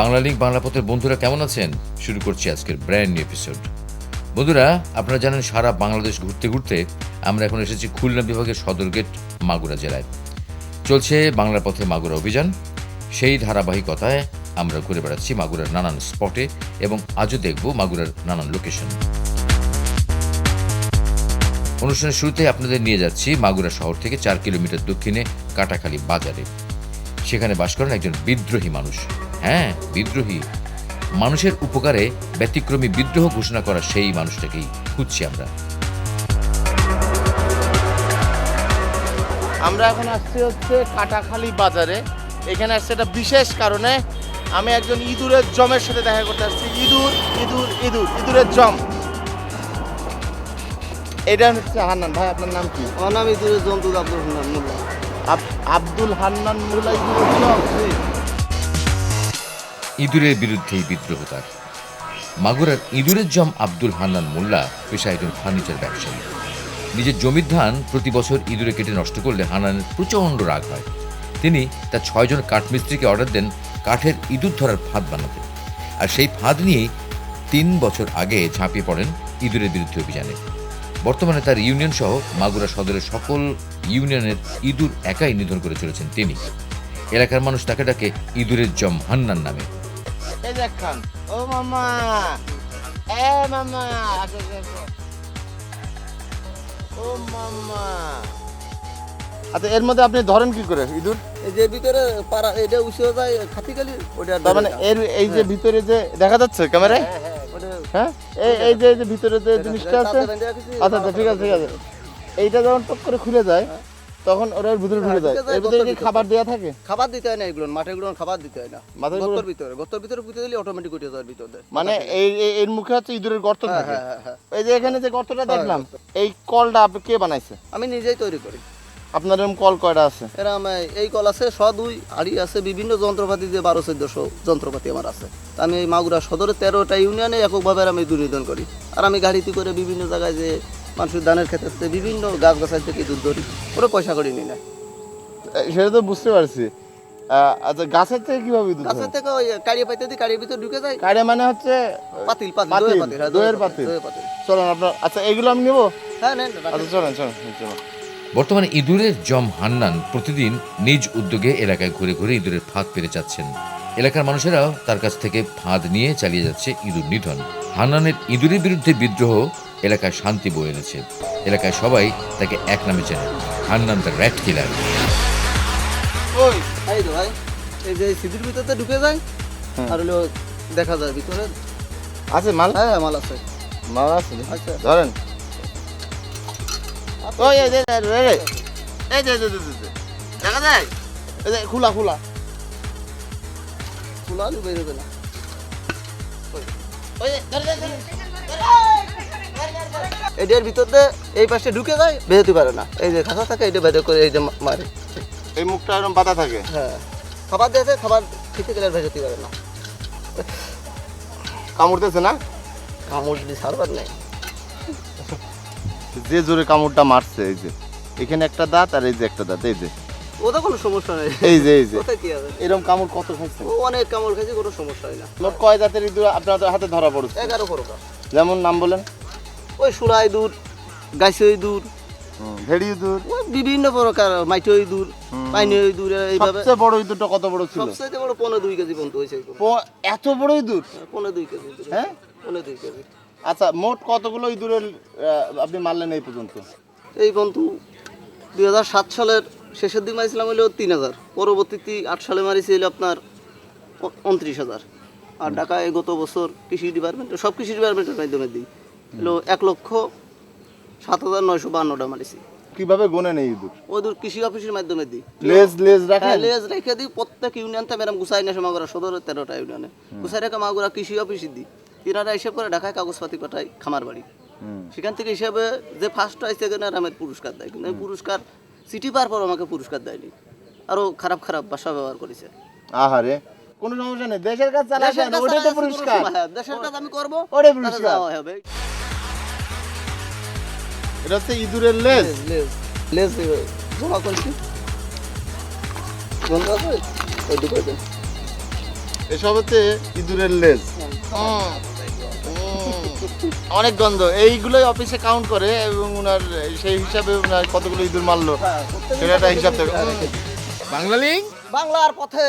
Bangla link Bangla পথের বন্ধুরা কেমন আছেন? শুরু করছি আজকের ব্র্যান্ড নিউ এপিসোড বন্ধুরা, আপনারা জানেন সারা বাংলাদেশ ঘুরতে ঘুরতে আমরা এখন এসেছি খুলনা বিভাগের সদরগেট মাগুরা জেলায়। চলছে বাংলার পথে মাগুরা অভিযান। সেই ধারাবাহিকতায় আমরা ঘুরে বেড়াচ্ছি মাগুরার নানান স্পটে এবং আজও দেখব মাগুরার নানান লোকেশন অনুষ্ঠানের শুরুতে আপনাদের নিয়ে যাচ্ছি মাগুরা শহর থেকে চার কিলোমিটার দক্ষিণে কাটাখালী বাজারে। সেখানে বাস করেন একজন বিদ্রোহী মানুষ। হ্যাঁ বিদ্রোহী। মানুষের উপকারে ব্যতিক্রমী বিদ্রোহ ঘোষণা করা সেই মানুষটাকেই খুঁজছি আমরা। আমরা এখন আসছি হচ্ছে কাটাখালী বাজারে। এখানে আসছে একটা বিশেষ কারণে আমি একজন ইঁদুরের জমের সাথে দেখা করতে আসছি। ইঁদুর ইঁদুর ইঁদুর ইঁদুরের জম। এটা হচ্ছে হান্নান। ভাই আপনার নাম কি? আমার নাম ইদুরের জন্তু আব্দুল হান্নান মোল্লা। আব্দুল হান্নান ইঁদুরের জম ইঁদুরের বিরুদ্ধে বিদ্রোহ তার। মাগুরার ইঁদুরের জম আব্দুল হান্নান মোল্লা পেশায় একজন ফার্নিচার ব্যবসায়ী। নিজের জমির ধান প্রতি বছর ইঁদুরে কেটে নষ্ট করলে হান্নানের প্রচণ্ড রাগ হয়। তিনি তার ছয়জন কাঠমিস্ত্রিকে অর্ডার দেন কাঠের ইঁদুর ধরার ফাঁদ বানাতে। আর সেই ফাঁদ নিয়েই তিন বছর আগে ঝাঁপিয়ে পড়েন ইঁদুরের বিরুদ্ধে অভিযানে। বর্তমানে তার ইউনিয়ন সহ মাগুরা সদরের সকল ইউনিয়নের ইঁদুর একাই নিধন করে চলেছেন তিনি। এলাকার মানুষ তাকে ডাকে ইঁদুরের জম হান্নান নামে ও মামা। এ মামা। আসো, আসো, আসো। ও মামা। আচ্ছা এর মধ্যে আপনি ধরেন কি করে ইঁদুর? এই যে ভিতরে পাড়া এটা উঠে যায় ওটা তার মানে এর এই যে ভিতরে যে দেখা যাচ্ছে ক্যামেরায়? হ্যাঁ? এই যে ভিতরে যে জিনিসটা আছে। আচ্ছা আচ্ছা ঠিক আছে ঠিক আছে। এইটা যখন টক করে খুলে যায় তখন ওরা ভিতরে ঢুকে যায়। এর ভিতরে কি খাবার দেওয়া থাকে? খাবার দিতে হয় না এগুলো মাঠেরগুলো খাবার দিতে হয় না। মাঠের গর্তের ভিতরে গর্তের ভিতরে পুঁতে দিলে অটোমেটিক উঠে যায় ভিতরে। মানে এই এর মুখে হচ্ছে ইঁদুরের গর্ত হ্যাঁ থাকে। হ্যাঁ হ্যাঁ হ্যাঁ। এই যে এখানে যে গর্তটা দেখলাম এই কলটা আপনি কে বানাইছে? আমি নিজেই তৈরি করি। আপনার এরকম কল কয়টা আছে? এরম এই কল আছে শ দুই আড়ি আছে বিভিন্ন যন্ত্রপাতি দিয়ে বারো চোদ্দশো যন্ত্রপাতি আমার আছে। আমি এই মাগুরা সদরের তেরোটা ইউনিয়নে এককভাবে আমি দুর্নিধন করি। আর আমি গাড়িতে করে বিভিন্ন জায়গায় যে মানুষের ধানের ক্ষেত্রে বিভিন্ন গাছ গাছাই থেকে দুধ ধরি ওরা পয়সা করে নিই না সেটা তো বুঝতে পারছি। আচ্ছা গাছের থেকে কীভাবে ইঁদুর গাছের থেকে ওই কাড়িয়ে পাইতে দিই কাড়ির ভিতরে ঢুকে যায়। কাড়ে মানে হচ্ছে পাতিল পাতিল পাতিল, দইয়ের পাতিল হ্যাঁ, দইয়ের পাতিল। দইয়ের চলেন আপনার আচ্ছা এগুলো আমি নেব? হ্যাঁ নেন আচ্ছা চলেন চলেন চলেন। বর্তমানে ইঁদুরের জম হান্নান প্রতিদিন নিজ উদ্যোগে এলাকায় ঘুরে ঘুরে ইঁদুরের ফাঁদ পেরে যাচ্ছেন এলাকার মানুষেরাও তার কাছ থেকে ফাঁদ নিয়ে চালিয়ে যাচ্ছে ইঁদুর নিধন। হান্নানের ইঁদুরের বিরুদ্ধে বিদ্রোহ এলাকায় শান্তি বয়ে এনেছে। এলাকায় সবাই তাকে এক নামে চেনে হান্নান দ্য র্যাট কিলার। ওই এই ভাই এই যে সিঁদুর ভিতরে ঢুকে যায় আর হলো দেখা যায় ভিতরে। আছে মাল? হ্যাঁ মাল আছে। মাল আছে আচ্ছা ধরেন ওই এই যে এই যে, দেখা যায়? এই যে খোলা খোলা। খোলা আলু বের না। এটার ভিতর এই পাশে ঢুকে যায় বেরোতে পারে না। এই যে খাসা থাকে এটা বের করে এই যে মারে। এই মুখটা এরকম বাধা থাকে? হ্যাঁ। খাবার দিয়েছে খাবার খেতে গেলে বেরোতে পারে না। কামড়তেছে না? কামড় যদি সারবার নেই। যে জোরে কামড়টা মারছে এই যে। এখানে একটা দাঁত আর এই যে একটা দাঁত এই যে। ওটা কোনো সমস্যা নেই। এই যে এই যে। ওটা কি হবে? এরকম কামড় কত খাইছে? ও অনেক কামড় খেয়েছে কোনো সমস্যা হয় না। মোট কয় জাতের ইঁদুর আপনাদের হাতে ধরা পড়ছে। এগারো প্রকার যেমন নাম বলেন। ওই সুরাই দূর গাইসই দূর ভেড়ি ইঁদুর বিভিন্ন প্রকার মাইটই দূর পাইনি দূর এইভাবে। সবচেয়ে বড় ইঁদুরটা কত বড় ছিল? সবচেয়ে বড় পনেরো দুই কেজি পর্যন্ত হয়েছে এত বড় ইঁদুর পনেরো দুই কেজি। হ্যাঁ? পনেরো দুই কেজি। আচ্ছা মোট কতগুলো ইঁদুরের আপনি মারলেন এই পর্যন্ত? এই বন্ধু দুই হাজার সাত সালের শেষের দিকে মারিছিলাম হলো তিন হাজার। পরবর্তীতে আট সালে মারিছি হলো আপনার উনত্রিশ হাজার। আর ঢাকায় গত বছর কৃষি ডিপার্টমেন্টে সব কৃষি ডিপার্টমেন্টের মাধ্যমে দিই। হলো এক লক্ষ সাত হাজার নয়শো বান্নটা মারিছি। কীভাবে গোনেন নেই ইঁদুর? ওদের কৃষি অফিসের মাধ্যমে দিই। লেজ লেজ হ্যাঁ লেজ রেখে দিই। প্রত্যেক ইউনিয়ন থেকে এরকম গুছাই না মাগুরা সদরের তেরোটা ইউনিয়নে। গুছাই রেখে মাগুরা কৃষি অফিসে দিই। তিনারা হিসাব করে ঢাকায় কাগজপাতি পাঠায় খামার বাড়ি। সেখান থেকে হিসাবে যে ফার্স্ট হয়েছে সেখানে আমার পুরস্কার দেয় কিন্তু আমি পুরস্কার সিটি পার পর আমাকে পুরস্কার দেয়নি। আরও খারাপ খারাপ ভাষা ব্যবহার করেছে। আহারে কোনো সমস্যা নেই। দেশের কাজ ওটাই তো পুরস্কার। হ্যাঁ, দেশের কাজ আমি করব ওটাই পুরস্কার। হবে। এটা হচ্ছে ইঁদুরের লেজ। লেজ লেজ জমা করছি। বন্ধ আছে ওই এসব হচ্ছে ইঁদুরের লেজ। উম, অনেক গন্ধ। এইগুলোই অফিসে কাউন্ট করে এবং ওনার সেই হিসাবে ওনার কতগুলো ইঁদুর মারলো সেটা একটা হিসাব থাকে। বাংলালিং বাংলার পথে।